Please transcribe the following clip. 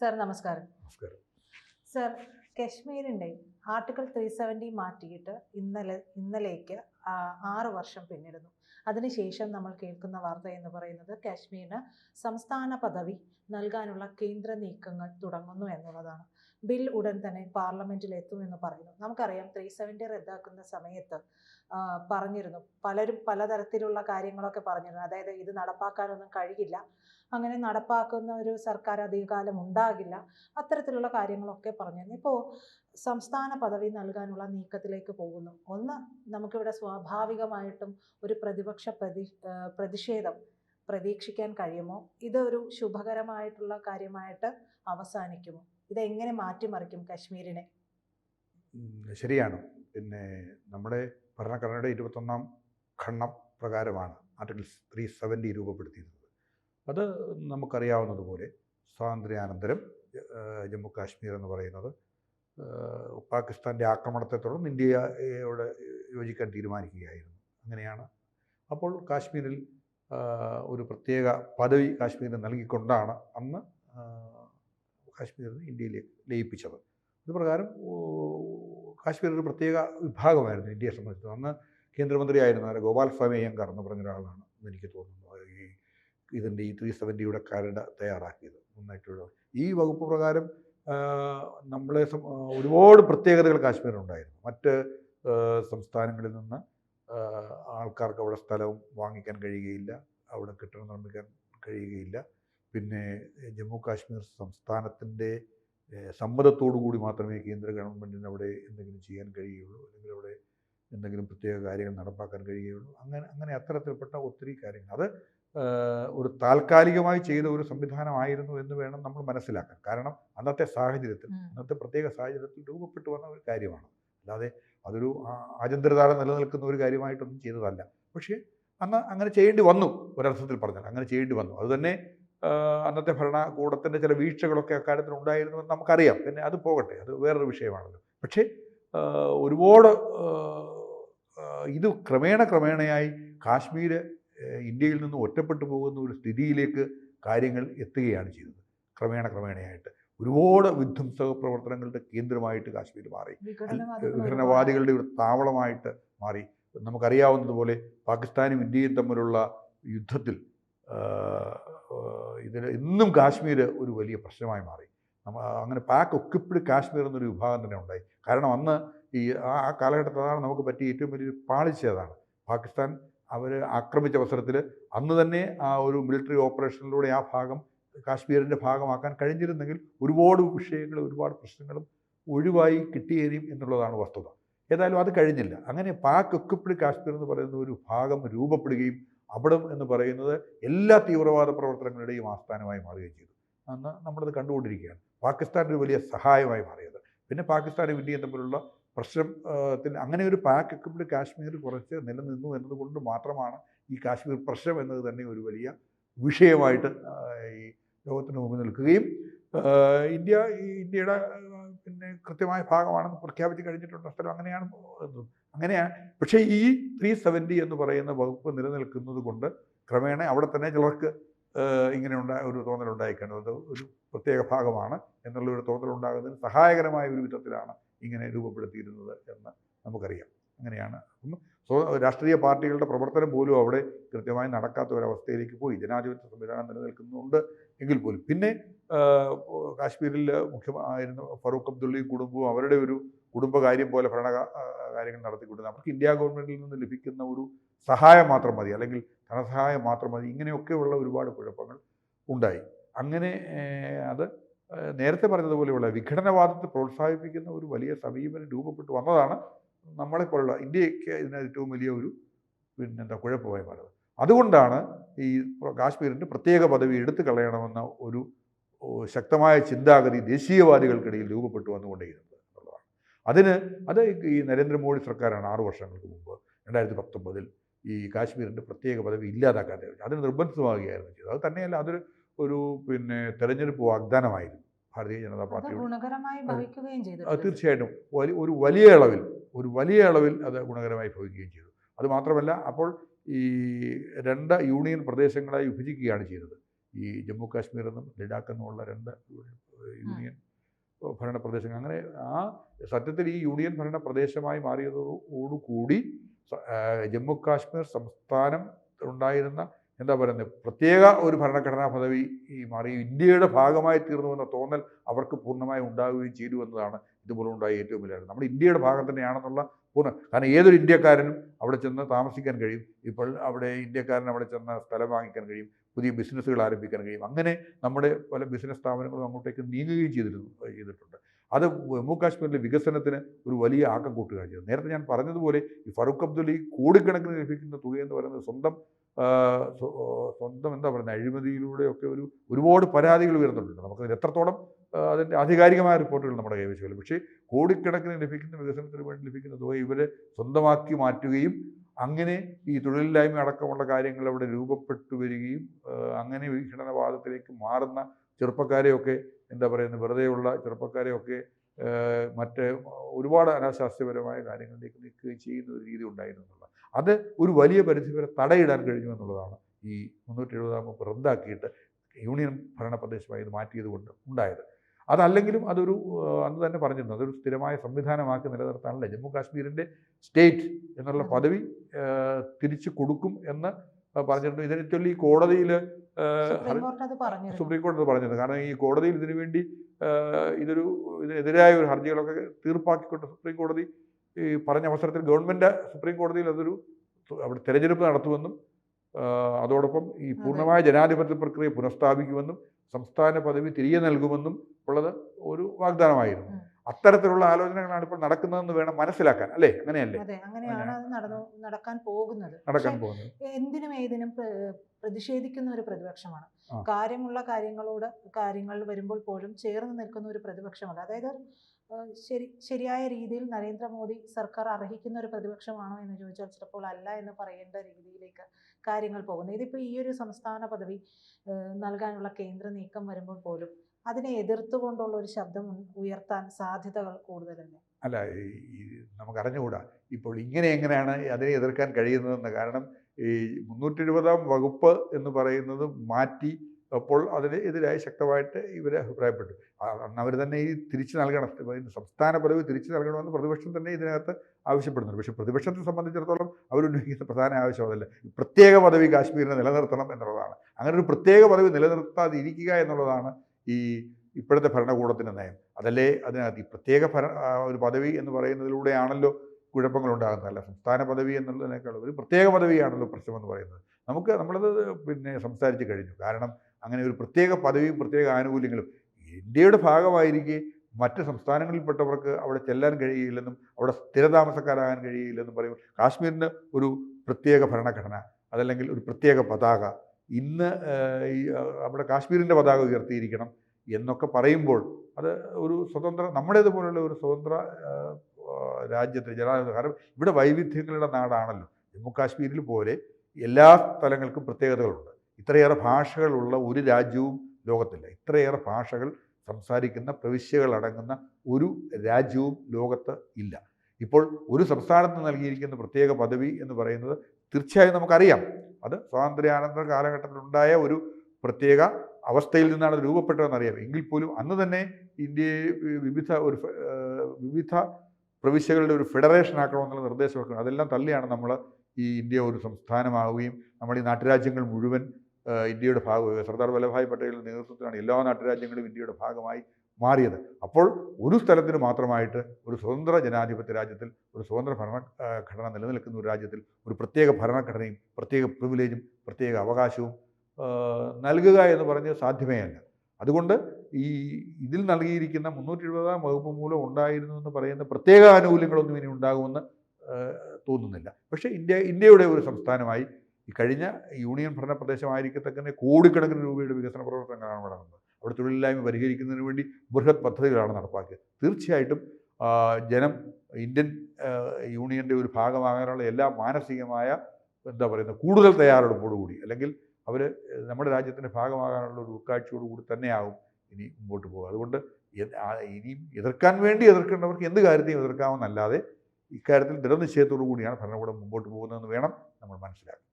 Sir നമസ്കാരം. നമസ്കാരം. Sir കശ്മീരിന്റെ ആർട്ടിക്കിൾ ത്രീ സെവന്റി മാറ്റിയിട്ട് ഇന്നലെ ഇന്നലേക്ക് ആറ് വർഷം പിന്നിടുന്നു. അതിനുശേഷം നമ്മൾ കേൾക്കുന്ന വാർത്ത എന്ന് പറയുന്നത് കാശ്മീരിന് സംസ്ഥാന പദവി നൽകാനുള്ള കേന്ദ്ര നീക്കങ്ങൾ തുടങ്ങുന്നു എന്നുള്ളതാണ്. ബിൽ ഉടൻ തന്നെ പാർലമെന്റിൽ എത്തുമെന്ന് പറയുന്നു. നമുക്കറിയാം ത്രീ സെവന്റി റദ്ദാക്കുന്ന സമയത്ത് പറഞ്ഞിരുന്നു. പലരും പലതരത്തിലുള്ള കാര്യങ്ങളൊക്കെ പറഞ്ഞിരുന്നു. അതായത് ഇത് നടപ്പാക്കാനൊന്നും കഴിയില്ല. അങ്ങനെ നടപ്പാക്കുന്ന ഒരു സർക്കാർ അധികകാലം ഉണ്ടാകില്ല. അത്തരത്തിലുള്ള കാര്യങ്ങളൊക്കെ പറഞ്ഞിരുന്നു. ഇപ്പോൾ സംസ്ഥാന പദവി നൽകാനുള്ള നീക്കത്തിലേക്ക് പോകുന്നു. ഒന്ന് നമുക്കിവിടെ സ്വാഭാവികമായിട്ടും ഒരു പ്രതിപക്ഷ പ്രതി പ്രതിഷേധം പ്രതീക്ഷിക്കാൻ കഴിയുമോ? ഇതൊരു ശുഭകരമായിട്ടുള്ള കാര്യമായിട്ട് അവസാനിക്കുമോ? ഇതെങ്ങനെ മാറ്റിമറിക്കും കശ്മീരിനെ? ശരിയാണ്. പിന്നെ നമ്മുടെ ഭരണഘടനയുടെ ഇരുപത്തൊന്നാം ഖണ്ഡം പ്രകാരമാണ് ആർട്ടിക്കിൾ ത്രീ സെവന്റി രൂപപ്പെടുത്തിയിരുന്നത്. അത് നമുക്കറിയാവുന്നതുപോലെ സ്വാതന്ത്ര്യാനന്തരം ജമ്മു കാശ്മീർ എന്ന് പറയുന്നത് പാകിസ്ഥാന്റെ ആക്രമണത്തെ തുടർന്ന് ഇന്ത്യയോട് യോജിക്കാൻ തീരുമാനിക്കുകയായിരുന്നു. അങ്ങനെയാണ്. അപ്പോൾ കാശ്മീരിൽ ഒരു പ്രത്യേക പദവി കാശ്മീരിന് നൽകിക്കൊണ്ടാണ് അന്ന് ആഹ്, നിന്ന് ഇന്ത്യയിലേക്ക് ലയിപ്പിച്ചത്. അത് പ്രകാരം കാശ്മീർ ഒരു പ്രത്യേക വിഭാഗമായിരുന്നു ഇന്ത്യയെ സംബന്ധിച്ചത് അന്ന് കേന്ദ്രമന്ത്രിയായിരുന്ന ഗോപാൽ ഗോപാൽസ്വാമി അയ്യങ്കാർ എന്ന് പറഞ്ഞ ഒരാളാണ് എനിക്ക് തോന്നുന്നു ഈ ഇതിന്റെ ഈ ത്രീ സെവന്റിയുടെ കരട് തയ്യാറാക്കിയത്. നന്നായിട്ടുള്ള ഈ വകുപ്പ് പ്രകാരം നമ്മളെ ഒരുപാട് പ്രത്യേകതകൾ കാശ്മീരിനുണ്ടായിരുന്നു മറ്റ് സംസ്ഥാനങ്ങളിൽ നിന്ന് ആൾക്കാർക്ക് അവിടെ സ്ഥലവും വാങ്ങിക്കാൻ കഴിയുകയില്ല. അവിടെ കെട്ടിടം നിർമ്മിക്കാൻ കഴിയുകയില്ല. പിന്നെ ജമ്മു കാശ്മീർ സംസ്ഥാനത്തിന്റെ സമ്മതത്തോടു കൂടി മാത്രമേ കേന്ദ്ര ഗവൺമെന്റിന് അവിടെ എന്തെങ്കിലും ചെയ്യാൻ കഴിയുകയുള്ളൂ അല്ലെങ്കിൽ അവിടെ എന്തെങ്കിലും പ്രത്യേക കാര്യങ്ങൾ നടപ്പാക്കാൻ കഴിയുകയുള്ളൂ അങ്ങനെ അങ്ങനെ അത്തരത്തിൽപ്പെട്ട ഒത്തിരി കാര്യങ്ങൾ. അത് ഒരു താൽക്കാലികമായി ചെയ്ത ഒരു സംവിധാനമായിരുന്നു എന്ന് വേണം നമ്മൾ മനസ്സിലാക്കാൻ. കാരണം അന്നത്തെ സാഹചര്യത്തിൽ അന്നത്തെ പ്രത്യേക സാഹചര്യത്തിൽ രൂപപ്പെട്ടു വന്ന ഒരു കാര്യമാണ്. അല്ലാതെ അതൊരു ആചന്ദ്രതാരം നിലനിൽക്കുന്ന ഒരു കാര്യമായിട്ടൊന്നും ചെയ്തതല്ല. പക്ഷേ അന്ന് അങ്ങനെ ചെയ്യേണ്ടി വന്നു ഒരർത്ഥത്തിൽ പറഞ്ഞാൽ. അങ്ങനെ ചെയ്യേണ്ടി വന്നു. അതുതന്നെ അന്നത്തെ ഭരണകൂടത്തിന്റെ ചില വീഴ്ചകളൊക്കെ അക്കാര്യത്തിൽ ഉണ്ടായിരുന്നു എന്ന് നമുക്കറിയാം. പിന്നെ അത് പോകട്ടെ അത് വേറൊരു വിഷയമാണല്ലോ. പക്ഷേ ഒരുപാട് ഇത് ക്രമേണ ക്രമേണയായി കാശ്മീർ ഇന്ത്യയിൽ നിന്ന് ഒറ്റപ്പെട്ടു പോകുന്ന ഒരു സ്ഥിതിയിലേക്ക് കാര്യങ്ങൾ എത്തുകയാണ് ചെയ്തത്. ക്രമേണ ക്രമേണയായിട്ട്. ഒരുപാട് വിധ്വംസക പ്രവർത്തനങ്ങളുടെ കേന്ദ്രമായിട്ട് കാശ്മീർ മാറി. വിഘടനവാദികളുടെ ഒരു താവളമായിട്ട് മാറി. നമുക്കറിയാവുന്നതുപോലെ പാകിസ്ഥാനും ഇന്ത്യയും തമ്മിലുള്ള യുദ്ധത്തിൽ ഇതിൽ ഇന്നും കാശ്മീർ ഒരു വലിയ പ്രശ്നമായി മാറി. നമ്മ അങ്ങനെ പാക് ഒക്കിപ്പിഡ് കാശ്മീർ എന്നൊരു വിഭാഗം തന്നെ ഉണ്ടായി. കാരണം അന്ന് ഈ ആ കാലഘട്ടത്തിലാണ് നമുക്ക് പറ്റിയ ഏറ്റവും വലിയൊരു പാളിച്ചതാണ്. പാകിസ്ഥാൻ അവർ ആക്രമിച്ച അവസരത്തിൽ അന്ന് തന്നെ ആ ഒരു മിലിറ്ററി ഓപ്പറേഷനിലൂടെ ആ ഭാഗം കാശ്മീരിന്റെ ഭാഗമാക്കാൻ കഴിഞ്ഞിരുന്നെങ്കിൽ ഒരുപാട് വിഷയങ്ങൾ ഒരുപാട് പ്രശ്നങ്ങളും ഒഴിവായി കിട്ടിയേരും എന്നുള്ളതാണ് വസ്തുത. ഏതായാലും അത് കഴിഞ്ഞില്ല. അങ്ങനെ പാക് ഒക്കിപ്പിഡ് കാശ്മീർ എന്ന് പറയുന്ന ഒരു ഭാഗം രൂപപ്പെടുകയും അവിടം എന്ന് പറയുന്നത് എല്ലാ തീവ്രവാദ പ്രവർത്തനങ്ങളുടെയും ആസ്ഥാനമായി മാറുകയും ചെയ്തു. അന്ന് നമ്മളത് കണ്ടുകൊണ്ടിരിക്കുകയാണ്. പാകിസ്ഥാൻ ഒരു വലിയ സഹായമായി മാറിയത്. പിന്നെ പാകിസ്ഥാനും ഇന്ത്യയും തമ്മിലുള്ള പ്രശ്നത്തിന് അങ്ങനെ ഒരു പാക്ക് ഒക്കിപ്പിഡ് കാശ്മീർ കുറച്ച് നിലനിന്നു എന്നതുകൊണ്ട് മാത്രമാണ് ഈ കാശ്മീർ പ്രശ്നം എന്നത് തന്നെ ഒരു വലിയ വിഷയമായിട്ട് ഈ ലോകത്തിന് മുമ്പിൽ നിൽക്കുകയും ഇന്ത്യ ഇന്ത്യയുടെ പിന്നെ കൃത്യമായ ഭാഗമാണെന്ന് പ്രഖ്യാപിച്ച് കഴിഞ്ഞിട്ടുണ്ട് സ്ഥലം അങ്ങനെയാണ് അങ്ങനെയാണ് പക്ഷേ ഈ ത്രീ സെവന്റി എന്ന് പറയുന്ന വകുപ്പ് നിലനിൽക്കുന്നത് കൊണ്ട് ക്രമേണ അവിടെ തന്നെ ചിലർക്ക് ഇങ്ങനെയുണ്ട ഒരു അത് ഒരു പ്രത്യേക ഭാഗമാണ് എന്നുള്ള ഒരു തോന്നലുണ്ടാകുന്നതിന് സഹായകരമായ ഒരു വിധത്തിലാണ് ഇങ്ങനെ രൂപപ്പെടുത്തിയിരുന്നത് എന്ന് നമുക്കറിയാം. അങ്ങനെയാണ്. അപ്പം സ്വ രാഷ്ട്രീയ പാർട്ടികളുടെ പ്രവർത്തനം പോലും അവിടെ കൃത്യമായി നടക്കാത്ത ഒരവസ്ഥയിലേക്ക് പോയി. ജനാധിപത്യ സംവിധാനം നിലനിൽക്കുന്നുണ്ട്. എങ്കിൽ പോലും. പിന്നെ കാശ്മീരിൽ മുഖ്യമായിരുന്ന ഫറൂഖ് അബ്ദുള്ളയും കുടുംബവും അവരുടെ ഒരു കുടുംബകാര്യം പോലെ ഭരണ കാര്യങ്ങൾ നടത്തിക്കൊണ്ടിരുന്നത്. അവർക്ക് ഇന്ത്യ ഗവൺമെന്റിൽ നിന്ന് ലഭിക്കുന്ന ഒരു സഹായം മാത്രം മതി അല്ലെങ്കിൽ ധനസഹായം മാത്രം മതി. ഇങ്ങനെയൊക്കെയുള്ള ഒരുപാട് കുഴപ്പങ്ങൾ ഉണ്ടായി. അങ്ങനെ അത് നേരത്തെ പറഞ്ഞതുപോലെയുള്ള വിഘടനവാദത്തെ പ്രോത്സാഹിപ്പിക്കുന്ന ഒരു വലിയ സമീപനം രൂപപ്പെട്ടു വന്നതാണ് നമ്മളെപ്പോലുള്ള ഇന്ത്യയ്ക്ക് ഇതിന് ഏറ്റവും വലിയ ഒരു പിന്നെന്താ കുഴപ്പമായി മാറുന്നത്. അതുകൊണ്ടാണ് ഈ കാശ്മീരിന്റെ പ്രത്യേക പദവി എടുത്തു കളയണമെന്ന ഒരു ശക്തമായ ചിന്താഗതി ദേശീയവാദികൾക്കിടയിൽ രൂപപ്പെട്ടു വന്നുകൊണ്ടേയിരുന്നത് എന്നുള്ളതാണ്. അതിന് അത് ഈ നരേന്ദ്രമോദി സർക്കാരാണ് ആറു വർഷങ്ങൾക്ക് മുമ്പ് രണ്ടായിരത്തി പത്തൊമ്പതിൽ ഈ കാശ്മീരിന്റെ പ്രത്യേക പദവി ഇല്ലാതാക്കാൻ അതിന് നിർബന്ധിതമാകുകയായിരുന്നു ചെയ്തത്. അത് തന്നെയല്ല അതൊരു ഒരു പിന്നെ തെരഞ്ഞെടുപ്പ് വാഗ്ദാനമായിരുന്നു. ഭാരതീയ ജനതാ പാർട്ടി പാർട്ടിയുടെ തീർച്ചയായിട്ടും വലിയ ഒരു വലിയ അളവിൽ ഒരു വലിയ അളവിൽ അത് ഗുണകരമായി ഭവിക്കുകയും ചെയ്തു. അതുമാത്രമല്ല അപ്പോൾ ഈ രണ്ട് യൂണിയൻ പ്രദേശങ്ങളായി വിഭജിക്കുകയാണ് ചെയ്തത്. ഈ ജമ്മു കാശ്മീർ എന്നും ലഡാക്ക് എന്നുമുള്ള രണ്ട് യൂണിയൻ ഭരണ പ്രദേശങ്ങൾ അങ്ങനെ ആ സത്യത്തിൽ ഈ യൂണിയൻ ഭരണ പ്രദേശമായി മാറിയതോടുകൂടി ജമ്മു കാശ്മീർ സംസ്ഥാനം ഉണ്ടായിരുന്ന എന്താ പറയുന്നത് പ്രത്യേക ഒരു ഭരണഘടനാ പദവി ഈ മാറി ഇന്ത്യയുടെ ഭാഗമായി തീർന്നു എന്ന തോന്നൽ അവർക്ക് പൂർണമായി ഉണ്ടാവുകയും ചെയ്തു എന്നതാണ് ഇതുമൂലം ഉണ്ടായ ഏറ്റവും വലിയ നമ്മുടെ ഇന്ത്യയുടെ ഭാഗം തന്നെയാണെന്നുള്ള പൂർണ കാരണം ഏതൊരു ഇന്ത്യക്കാരനും അവിടെ ചെന്ന് താമസിക്കാൻ കഴിയും. ഇപ്പോൾ അവിടെ ഇന്ത്യക്കാരൻ അവിടെ ചെന്ന് സ്ഥലം വാങ്ങിക്കാൻ കഴിയും. പുതിയ ബിസിനസ്സുകൾ ആരംഭിക്കാൻ കഴിയും. അങ്ങനെ നമ്മുടെ പല ബിസിനസ് സ്ഥാപനങ്ങളും അങ്ങോട്ടേക്ക് നീങ്ങുകയും ചെയ്തിരുന്നു ചെയ്തിട്ടുണ്ട്. അത് ജമ്മു കാശ്മീരിലെ വികസനത്തിന് ഒരു വലിയ ആക്കം കൂട്ടുകയാണ് ചെയ്തത്. നേരത്തെ ഞാൻ പറഞ്ഞതുപോലെ ഈ ഫറൂഖ് അബ്ദുൽ ഈ കോടിക്കണക്കിന് ലഭിക്കുന്ന തുക എന്ന് പറയുന്നത് സ്വന്തം സ്വന്തം എന്താ പറയുന്നത്? അഴിമതിയിലൂടെയൊക്കെ ഒരു ഒരുപാട് പരാതികൾ ഉയർന്നിട്ടുണ്ട്. നമുക്കതിൽ എത്രത്തോളം അതിന്റെ ആധികാരികമായ റിപ്പോർട്ടുകൾ നമ്മുടെ കൈവശമില്ല പക്ഷേ കോടിക്കണക്കിന് ലഭിക്കുന്ന വികസനത്തിന് വേണ്ടി ലഭിക്കുന്ന തുക ഇവരെ സ്വന്തമാക്കി മാറ്റുകയും അങ്ങനെ ഈ തൊഴിലില്ലായ്മ അടക്കമുള്ള കാര്യങ്ങൾ അവിടെ രൂപപ്പെട്ടു വരികയും അങ്ങനെ വീക്ഷണവാദത്തിലേക്ക് മാറുന്ന ചെറുപ്പക്കാരെയൊക്കെ എന്താ പറയുന്നത് വെറുതെയുള്ള ചെറുപ്പക്കാരെയൊക്കെ മറ്റ് ഒരുപാട് അനാശാസ്യപരമായ കാര്യങ്ങളിലേക്ക് നീക്കുകയും ചെയ്യുന്ന ഒരു രീതി ഉണ്ടായിരുന്നു എന്നുള്ളത്. അത് ഒരു വലിയ പരിധി വരെ തടയിടാൻ കഴിഞ്ഞു എന്നുള്ളതാണ് ഈ മുന്നൂറ്റി എഴുപതാം റദ്ദാക്കിയിട്ട് യൂണിയൻ ഭരണ പ്രദേശമായി ഇത് മാറ്റിയത് കൊണ്ട് ഉണ്ടായത്. അതല്ലെങ്കിലും അതൊരു അന്ന് തന്നെ പറഞ്ഞിരുന്നു. അതൊരു സ്ഥിരമായ സംവിധാനമാക്കി നിലനിർത്താനല്ല? ജമ്മു കാശ്മീരിന്റെ സ്റ്റേറ്റ് എന്നുള്ള പദവി തിരിച്ചു കൊടുക്കും എന്ന് പറഞ്ഞിട്ടുണ്ട് ഇതിനെ ചൊല്ലി കോടതിയിൽ സുപ്രീം കോടതി പറഞ്ഞിരുന്നു. പറഞ്ഞത് കാരണം ഈ കോടതിയിൽ ഇതിനു വേണ്ടി ഇതൊരു ഇതിനെതിരായ ഒരു ഹർജികളൊക്കെ തീർപ്പാക്കിക്കൊണ്ട് സുപ്രീം കോടതി ഈ പറഞ്ഞ അവസരത്തിൽ ഗവൺമെന്റ് സുപ്രീം കോടതിയിൽ അതൊരു അവിടെ തെരഞ്ഞെടുപ്പ് നടത്തുമെന്നും അതോടൊപ്പം ഈ പൂർണമായ ജനാധിപത്യ പ്രക്രിയ പുനഃസ്ഥാപിക്കുമെന്നും സംസ്ഥാന പദവി തിരികെ നൽകുമെന്നും ഉള്ളത് ഒരു വാഗ്ദാനമായിരുന്നു. അത്തരത്തിലുള്ള ആലോചനകളാണ് ഇപ്പോൾ നടക്കുന്നതെന്ന് വേണം മനസ്സിലാക്കാൻ. അല്ലേ? അങ്ങനെയല്ലേ? അങ്ങനെയാണ് നടക്കാൻ പോകുന്നത്. നടക്കാൻ പോകുന്നത്. എന്തിനും ഏതിനും പ്രതിഷേധിക്കുന്ന ഒരു പ്രതിപക്ഷമാണ്. കാര്യമുള്ള കാര്യങ്ങളോട് കാര്യങ്ങൾ വരുമ്പോൾ പോലും ചേർന്ന് നിൽക്കുന്ന ഒരു പ്രതിപക്ഷമാണ് അതായത് ശരി ശരിയായ രീതിയിൽ നരേന്ദ്രമോദി സർക്കാർ അർഹിക്കുന്ന ഒരു പ്രതിപക്ഷമാണോ എന്ന് ചോദിച്ചാൽ ചിലപ്പോൾ അല്ല എന്ന് പറയേണ്ട രീതിയിലേക്ക് കാര്യങ്ങൾ പോകുന്നു. ഇതിപ്പോൾ ഈ ഒരു സംസ്ഥാന പദവി നൽകാനുള്ള കേന്ദ്ര നീക്കം വരുമ്പോൾ പോലും അതിനെ എതിർത്തുകൊണ്ടുള്ള ഒരു ശബ്ദം ഉയർത്താൻ സാധ്യതകൾ കൂടുതലല്ലേ? അല്ല നമുക്ക് അറിഞ്ഞുകൂടാ ഇപ്പോൾ ഇങ്ങനെ എങ്ങനെയാണ് അതിനെ എതിർക്കാൻ കഴിയുന്നതെന്ന്. കാരണം ഈ മുന്നൂറ്റി എഴുപതാം വകുപ്പ് എന്ന് പറയുന്നത് മാറ്റി അപ്പോൾ അതിന് എതിരായി ശക്തമായിട്ട് ഇവർ അഭിപ്രായപ്പെട്ടു. അന്ന് അവർ തന്നെ ഈ തിരിച്ചു നൽകണം. സംസ്ഥാന പദവി തിരിച്ചു നൽകണമെന്ന് പ്രതിപക്ഷം തന്നെ ഇതിനകത്ത് ആവശ്യപ്പെടുന്നുണ്ട്. പക്ഷേ പ്രതിപക്ഷത്തെ സംബന്ധിച്ചിടത്തോളം അവരുന്നയിക്കുന്ന പ്രധാന ആവശ്യം അതല്ല. പ്രത്യേക പദവി കാശ്മീരിനെ നിലനിർത്തണം എന്നുള്ളതാണ്. അങ്ങനെ ഒരു പ്രത്യേക പദവി നിലനിർത്താതിരിക്കുക എന്നുള്ളതാണ് ഈ ഇപ്പോഴത്തെ ഭരണകൂടത്തിന്റെ നയം. അതല്ലേ അതിനകത്ത് ഈ പ്രത്യേക ഭര ഒരു പദവി എന്ന് പറയുന്നതിലൂടെയാണല്ലോ കുഴപ്പങ്ങൾ ഉണ്ടാകുന്നതല്ല സംസ്ഥാന പദവി എന്നുള്ളതിനേക്കാൾ ഒരു പ്രത്യേക പദവിയാണല്ലോ പ്രശ്നം എന്ന് പറയുന്നത്. നമുക്ക് നമ്മളത് പിന്നെ സംസാരിച്ച് കഴിഞ്ഞു. കാരണം അങ്ങനെ ഒരു പ്രത്യേക പദവിയും പ്രത്യേക ആനുകൂല്യങ്ങളും ഇന്ത്യയുടെ ഭാഗമായിരിക്കെ മറ്റ് സംസ്ഥാനങ്ങളിൽപ്പെട്ടവർക്ക് അവിടെ ചെല്ലാൻ കഴിയില്ലെന്നും അവിടെ സ്ഥിരതാമസക്കാരാകാൻ കഴിയില്ലെന്നും പറയുമ്പോൾ കാശ്മീരിന് ഒരു പ്രത്യേക ഭരണഘടന അതല്ലെങ്കിൽ ഒരു പ്രത്യേക പതാക ഇന്ന് ഈ നമ്മുടെ കാശ്മീരിന്റെ പതാക ഉയർത്തിയിരിക്കണം എന്നൊക്കെ പറയുമ്പോൾ അത് ഒരു സ്വതന്ത്ര നമ്മുടേതുപോലുള്ള ഒരു സ്വതന്ത്ര രാജ്യത്തെ ജനാധിപത്യ കാരണം ഇവിടെ വൈവിധ്യങ്ങളുടെ നാടാണല്ലോ. ജമ്മു കാശ്മീരിൽ പോലെ എല്ലാ സ്ഥലങ്ങൾക്കും പ്രത്യേകതകളുണ്ട്. ഇത്രയേറെ ഭാഷകളുള്ള ഒരു രാജ്യവും ലോകത്തില്ല. ഇത്രയേറെ ഭാഷകൾ സംസാരിക്കുന്ന പ്രവിശ്യകൾ അടങ്ങുന്ന ഒരു രാജ്യവും ലോകത്ത് ഇല്ല. ഇപ്പോൾ ഒരു സംസ്ഥാനത്ത് നൽകിയിരിക്കുന്ന പ്രത്യേക പദവി എന്ന് പറയുന്നത് തീർച്ചയായും നമുക്കറിയാം. അത് സ്വാതന്ത്ര്യാനന്തര കാലഘട്ടത്തിലുണ്ടായ ഒരു പ്രത്യേക അവസ്ഥയിൽ നിന്നാണ് അത് രൂപപ്പെട്ടതെന്നറിയാം എങ്കിൽ പോലും അന്ന് തന്നെ ഇന്ത്യയെ വിവിധ ഒരു വിവിധ പ്രവിശ്യകളുടെ ഒരു ഫെഡറേഷൻ ആക്കണമെന്നുള്ള നിർദ്ദേശമൊക്കെ. അതെല്ലാം തള്ളിയാണ് നമ്മൾ ഈ ഇന്ത്യ ഒരു സംസ്ഥാനമാവുകയും നമ്മൾ ഈ നാട്ടുരാജ്യങ്ങൾ മുഴുവൻ ഇന്ത്യയുടെ ഭാഗമായി സർദാർ വല്ലഭായ് പട്ടേലിന്റെ നേതൃത്വത്തിലാണ് എല്ലാ നാട്ടുരാജ്യങ്ങളും ഇന്ത്യയുടെ ഭാഗമായി മാറിയത്. അപ്പോൾ ഒരു സ്ഥലത്തിന് മാത്രമായിട്ട് ഒരു സ്വതന്ത്ര ജനാധിപത്യ രാജ്യത്തിൽ ഒരു സ്വതന്ത്ര ഭരണഘടന ഘടന നിലനിൽക്കുന്ന ഒരു രാജ്യത്തിൽ ഒരു പ്രത്യേക ഭരണഘടനയും പ്രത്യേക പ്രിവിലേജും പ്രത്യേക അവകാശവും നൽകുക എന്ന് പറഞ്ഞ് സാധ്യമേ അല്ല. അതുകൊണ്ട് ഈ ഇതിൽ നൽകിയിരിക്കുന്ന മുന്നൂറ്റി എഴുപതാം വകുപ്പ് മൂലം ഉണ്ടായിരുന്നു എന്ന് പറയുന്ന പ്രത്യേക ആനുകൂല്യങ്ങളൊന്നും ഇനി ഉണ്ടാകുമെന്ന് തോന്നുന്നില്ല. പക്ഷേ ഇന്ത്യ ഇന്ത്യയുടെ ഒരു സംസ്ഥാനമായി ഈ കഴിഞ്ഞ യൂണിയൻ ഭരണ പ്രദേശമായിരിക്കത്തക്കന്നെ കോടിക്കണക്കിന് രൂപയുടെ വികസന പ്രവർത്തനങ്ങളാണ് നടന്നത്. അവിടെ തൊഴിലില്ലായ്മ പരിഹരിക്കുന്നതിന് വേണ്ടി ബൃഹത് പദ്ധതികളാണ് നടപ്പാക്കിയത്. തീർച്ചയായിട്ടും ജനം ഇന്ത്യൻ യൂണിയന്റെ ഒരു ഭാഗമാകാനുള്ള എല്ലാ മാനസികമായ എന്താ പറയുന്നത് കൂടുതൽ തയ്യാറെടുപ്പോടുകൂടി അല്ലെങ്കിൽ അവർ നമ്മുടെ രാജ്യത്തിന്റെ ഭാഗമാകാനുള്ള ഒരു ഉൾക്കാഴ്ചയോടുകൂടി തന്നെയാകും ഇനി മുമ്പോട്ട് പോകുക. അതുകൊണ്ട് ഇനിയും എതിർക്കാൻ വേണ്ടി എതിർക്കേണ്ടവർക്ക് എന്ത് കാര്യത്തെയും എതിർക്കാമെന്നല്ലാതെ ഇക്കാര്യത്തിൽ ദൃഢനിശ്ചയത്തോടു കൂടിയാണ് ഭരണകൂടം മുമ്പോട്ട് പോകുന്നതെന്ന് വേണം നമ്മൾ മനസ്സിലാക്കാൻ.